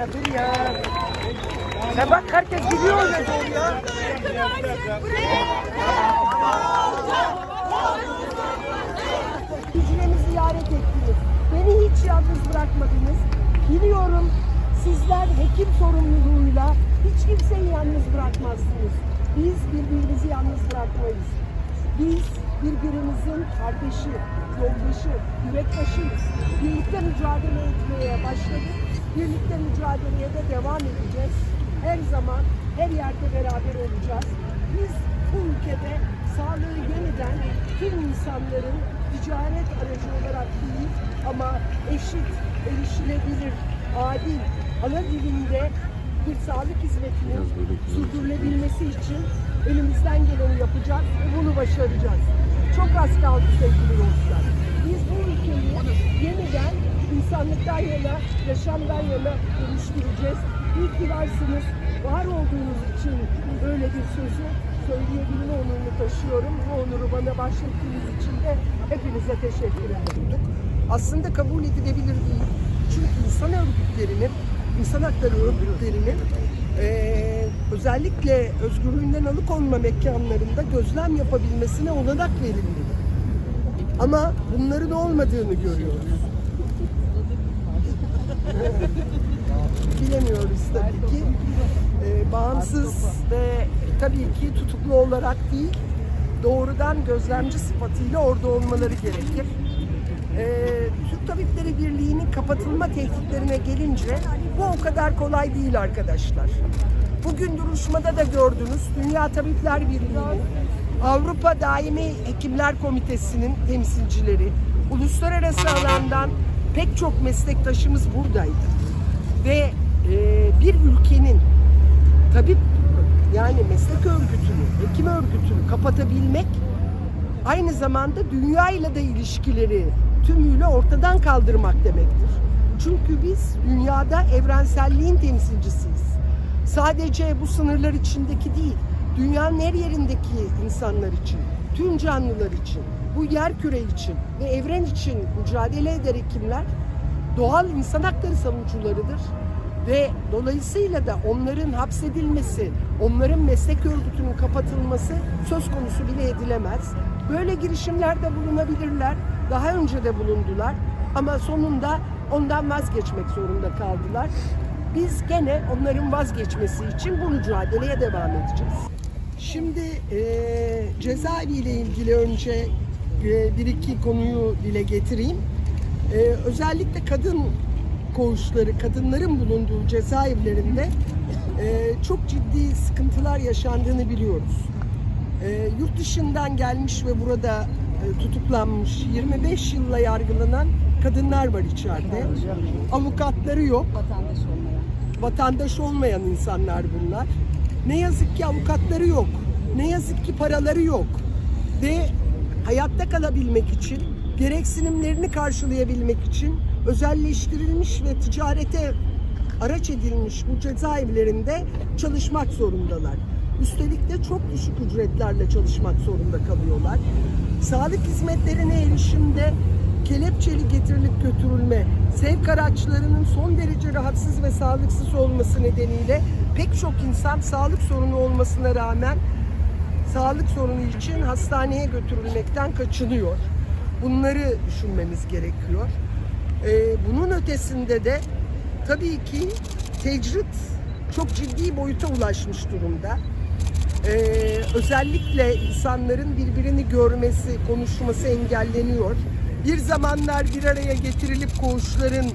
dakika dur ya. Ya bak herkes gidiyor ya. Hücremi ziyaret ettiniz. Beni hiç yalnız bırakmadınız. Biliyorum sizler hekim sorumluluğuyla hiç kimseyi yalnız bırakmazsınız. Biz birbirimizi yalnız bırakmayız. Biz birbirimizin kardeşi, yoldaşı, yürektaşıyız. Birlikte mücadele etmeye başladık. Birlikte mücadeleye de devam edeceğiz. Her zaman, her yerde beraber olacağız. Biz bu ülkede sağlığı yeniden tüm insanların ticaret aracı olarak değil ama eşit, erişilebilir, adil, ana dilinde bir sağlık hizmetinin sürdürülebilmesi için elimizden geleni yapacağız ve bunu başaracağız. Çok az kaldı sevgili dostlar. Biz bu ülkeyi yeniden insanlıktan yana, yaşamdan yana dönüştüreceğiz. İyi ki varsınız. Var olduğunuz için böyle bir sözü söyleyebilme onurunu taşıyorum. Bu onuru bana bahşettiğiniz için de hepinize teşekkür ederim. Aslında kabul edilebilir değil. Çünkü insan örgütlerinin, insan hakları örgütlerinin eee, özellikle özgürlüğünden alıkonma mekanlarında gözlem yapabilmesine olanak verilmeli. Ama bunların olmadığını görüyoruz. Bilemiyoruz tabii ki. Ee, bağımsız ve tabii ki tutuklu olarak değil, doğrudan gözlemci sıfatıyla orada olmaları gerekir. Ee, Türk Tabipleri Birliği'nin kapatılma tehditlerine gelince bu o kadar kolay değil arkadaşlar. Bugün duruşmada da gördünüz Dünya Tabipler Birliği'nin, Avrupa Daimi Hekimler Komitesi'nin temsilcileri, uluslararası alandan pek çok meslektaşımız buradaydı. Ve e, bir ülkenin tabip yani meslek örgütünü, hekim örgütünü kapatabilmek aynı zamanda dünyayla da ilişkileri tümüyle ortadan kaldırmak demektir. Çünkü biz dünyada evrenselliğin temsilcisiyiz. Sadece bu sınırlar içindeki değil, dünyanın her yerindeki insanlar için, tüm canlılar için, bu yer küre için ve evren için mücadele eder hekimler doğal insan hakları savunucularıdır ve dolayısıyla da onların hapsedilmesi, onların meslek örgütünün kapatılması söz konusu bile edilemez. Böyle girişimlerde bulunabilirler. Daha önce de bulundular ama sonunda ondan vazgeçmek zorunda kaldılar. Biz gene onların vazgeçmesi için bu mücadeleye devam edeceğiz. Şimdi e, cezaevi ile ilgili önce e, bir iki konuyu dile getireyim. E, özellikle kadın koğuşları, kadınların bulunduğu cezaevlerinde e, çok ciddi sıkıntılar yaşandığını biliyoruz. E, yurt dışından gelmiş ve burada e, tutuklanmış 25 yılla yargılanan kadınlar var içeride. Avukatları yok. vatandaş olmayan. Vatandaş olmayan insanlar bunlar. Ne yazık ki avukatları yok. Ne yazık ki paraları yok. Ve hayatta kalabilmek için, gereksinimlerini karşılayabilmek için özelleştirilmiş ve ticarete araç edilmiş bu cezaevlerinde çalışmak zorundalar. Üstelik de çok düşük ücretlerle çalışmak zorunda kalıyorlar. Sağlık hizmetlerine erişimde kelepçeli getirilip götürülme, sevk araçlarının son derece rahatsız ve sağlıksız olması nedeniyle pek çok insan sağlık sorunu olmasına rağmen sağlık sorunu için hastaneye götürülmekten kaçınıyor. Bunları düşünmemiz gerekiyor. Ee, bunun ötesinde de tabii ki tecrit çok ciddi boyuta ulaşmış durumda. Ee, özellikle insanların birbirini görmesi, konuşması engelleniyor. Bir zamanlar bir araya getirilip koğuşların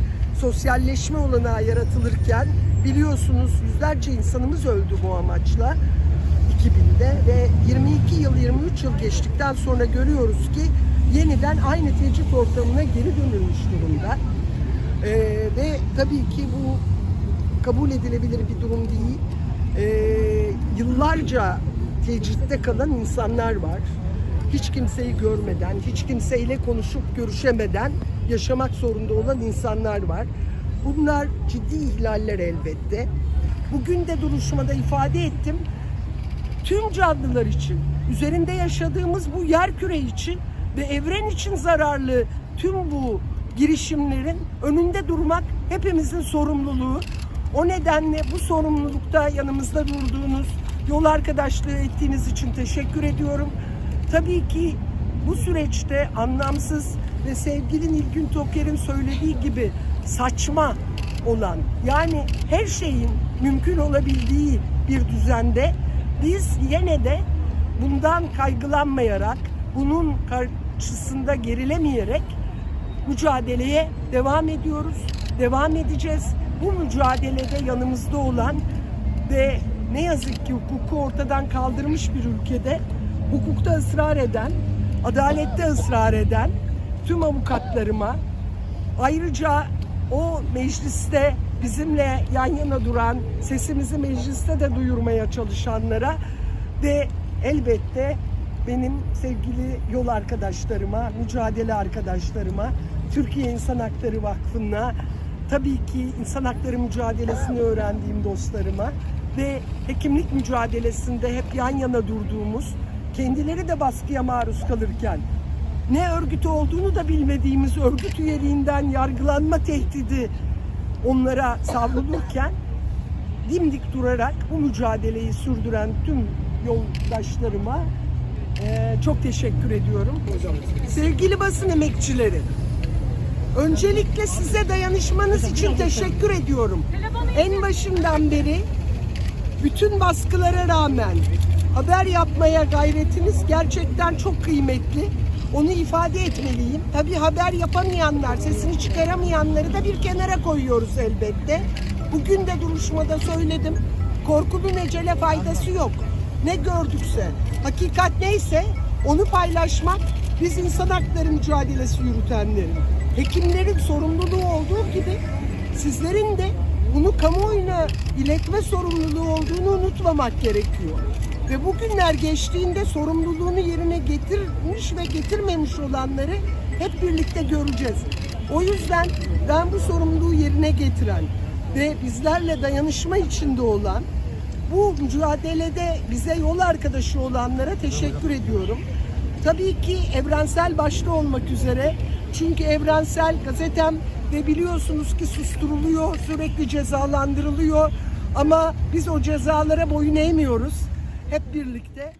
sosyalleşme olanağı yaratılırken biliyorsunuz yüzlerce insanımız öldü bu amaçla 2000'de ve 22 yıl 23 yıl geçtikten sonra görüyoruz ki yeniden aynı tecrit ortamına geri dönülmüş durumda. Ee, ve tabii ki bu kabul edilebilir bir durum değil. Ee, yıllarca tecritte kalan insanlar var. Hiç kimseyi görmeden, hiç kimseyle konuşup görüşemeden yaşamak zorunda olan insanlar var. Bunlar ciddi ihlaller elbette. Bugün de duruşmada ifade ettim. Tüm canlılar için, üzerinde yaşadığımız bu yer küre için ve evren için zararlı tüm bu girişimlerin önünde durmak hepimizin sorumluluğu. O nedenle bu sorumlulukta yanımızda durduğunuz, yol arkadaşlığı ettiğiniz için teşekkür ediyorum. Tabii ki bu süreçte anlamsız ve sevgili Nilgün Toker'in söylediği gibi saçma olan yani her şeyin mümkün olabildiği bir düzende biz yine de bundan kaygılanmayarak, bunun karşısında gerilemeyerek mücadeleye devam ediyoruz, devam edeceğiz. Bu mücadelede yanımızda olan ve ne yazık ki hukuku ortadan kaldırmış bir ülkede hukukta ısrar eden, adalette ısrar eden tüm avukatlarıma, ayrıca o mecliste bizimle yan yana duran, sesimizi mecliste de duyurmaya çalışanlara ve elbette benim sevgili yol arkadaşlarıma, mücadele arkadaşlarıma, Türkiye İnsan Hakları Vakfı'na, tabii ki insan hakları mücadelesini öğrendiğim dostlarıma ve hekimlik mücadelesinde hep yan yana durduğumuz, kendileri de baskıya maruz kalırken ne örgütü olduğunu da bilmediğimiz örgüt üyeliğinden yargılanma tehdidi onlara savrulurken dimdik durarak bu mücadeleyi sürdüren tüm yoldaşlarıma eee, çok teşekkür ediyorum. Sevgili basın emekçileri, öncelikle size dayanışmanız için teşekkür ediyorum. En başından beri bütün baskılara rağmen haber yapmaya gayretiniz gerçekten çok kıymetli. Onu ifade etmeliyim. Tabii haber yapamayanlar, sesini çıkaramayanları da bir kenara koyuyoruz elbette. Bugün de duruşmada söyledim. Korkunun ecele faydası yok. Ne gördükse, hakikat neyse onu paylaşmak biz insan hakları mücadelesi yürütenlerin, hekimlerin sorumluluğu olduğu gibi sizlerin de bunu kamuoyuna iletme sorumluluğu olduğunu unutmamak gerekiyor. Ve bugünler geçtiğinde sorumluluğunu yerine getirmiş ve getirmemiş olanları hep birlikte göreceğiz. O yüzden ben bu sorumluluğu yerine getiren ve bizlerle dayanışma içinde olan bu mücadelede bize yol arkadaşı olanlara teşekkür ediyorum. Tabii ki evrensel başta olmak üzere çünkü evrensel gazetem ve biliyorsunuz ki susturuluyor, sürekli cezalandırılıyor ama biz o cezalara boyun eğmiyoruz. Hep birlikte